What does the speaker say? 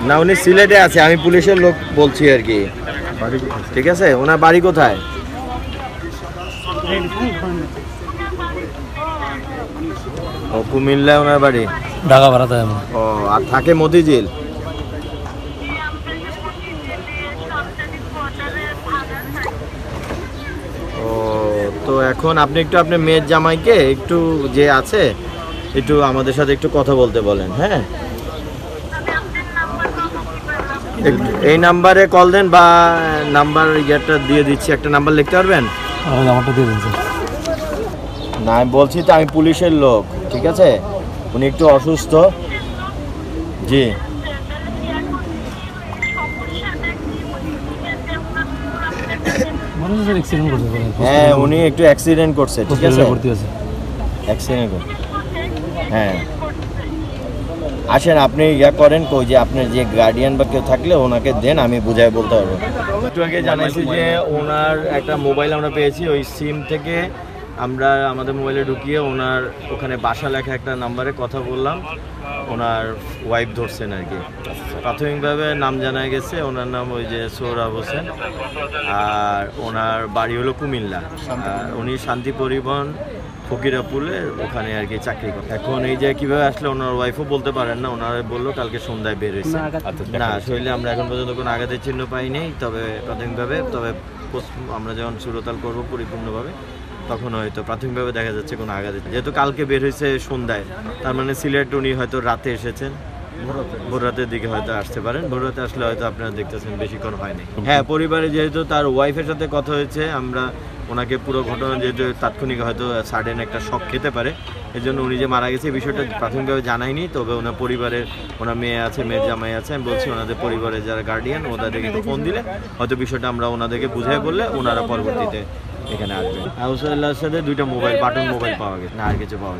না উনি সিলেটে আছে আমি পুলিশের লোক বলছি আর কি। ঠিক আছে? ওনার বাড়ি কোথায়? ও কুমিল্লায় ওনার বাড়ি? ঢাকা ভাড়াতে ও আর থাকে মতিঝিল? ও তো এখন আপনি একটু আপনার মেয়ের জামাইকে একটু যে আছে একটু আমাদের সাথে একটু কথা বলতে বলেন হ্যাঁ? এই নাম্বারে কল দেন বা নাম্বার ইয়েটা দিয়ে দিচ্ছি একটা নাম্বার লিখতে পারবেন? আমারটা দিয়ে দিন না আমি বলছি তো আমি পুলিশের লোক ঠিক আছে? উনি একটু অসুস্থ। জি। হ্যাঁ উনি একটু অ্যাক্সিডেন্ট করছে ঠিক আছে? অ্যাক্সিডেন্ট করছে। হ্যাঁ। আসেন, আপনি ইয়া করেন কই যে আপনার যে গার্ডিয়ান বা কেউ থাকলে ওনাকে দেন, আমি বুঝাই বলতে পারব। একটু আগে জানাইছি যে ওনার একটা মোবাইল আমরা পেয়েছি, ওই সিম থেকে আমরা আমাদের মোবাইলে ঢুকিয়ে ওনার ওখানে বাসা লেখা একটা নাম্বারে কথা বললাম। ওনার ওয়াইফ ধরছেন আর কি। প্রাথমিকভাবে নাম জানা গেছে ওনার নাম ওই যে সৌরভ হোসেন। আর ওনার বাড়ি হলো কুমিল্লা। আর উনি শান্তি পরিবহন ফকিরাপুলে ওখানে আর কি চাকরি করে এখন এই যে কীভাবে আসলে ওনার ওয়াইফও বলতে পারেন না ওনারা বলল কালকে সন্ধ্যায় বের হয়েছে। না শরীরে আমরা এখন পর্যন্ত কোনো আঘাতের চিহ্ন পাইনি তবে প্রাথমিকভাবে তবে আমরা যখন সুরতাল করব পরিপূর্ণভাবে তখন হয়তো প্রাথমিকভাবে দেখা যাচ্ছে কোনো আঘাতের যেহেতু কালকে বের হয়েছে সন্ধ্যায় তার মানে সিলেট উনি হয়তো রাতে এসেছেন। ভোর রাতের দিকে হয়তো আসতে পারেন। ভোর রাতে আসলে হয়তো আপনারা দেখতেছেন বেশিক্ষণ হয়নি। হ্যাঁ পরিবারে যেহেতু তার ওয়াইফের সাথে কথা হয়েছে আমরা ওনাকে পুরো ঘটনা যেহেতু তাৎক্ষণিক হয়তো সাডেন একটা শখ খেতে পারে এই জন্য উনি যে মারা গেছে এই বিষয়টা প্রাথমিকভাবে জানাইনি তবে ওনার পরিবারের ওনার মেয়ে আছে মেয়ের জামাই আছে আমি বলছি ওনাদের পরিবারের যারা গার্ডিয়ান ওনাদেরকে একটু ফোন দিলে হয়তো বিষয়টা আমরা ওনাদেরকে বুঝাই বললে ওনারা পরবর্তীতে এখানে আসবেন হাউস সাথে দুইটা মোবাইল বাটন মোবাইল পাওয়া গেছে না আর কিছু পাওয়া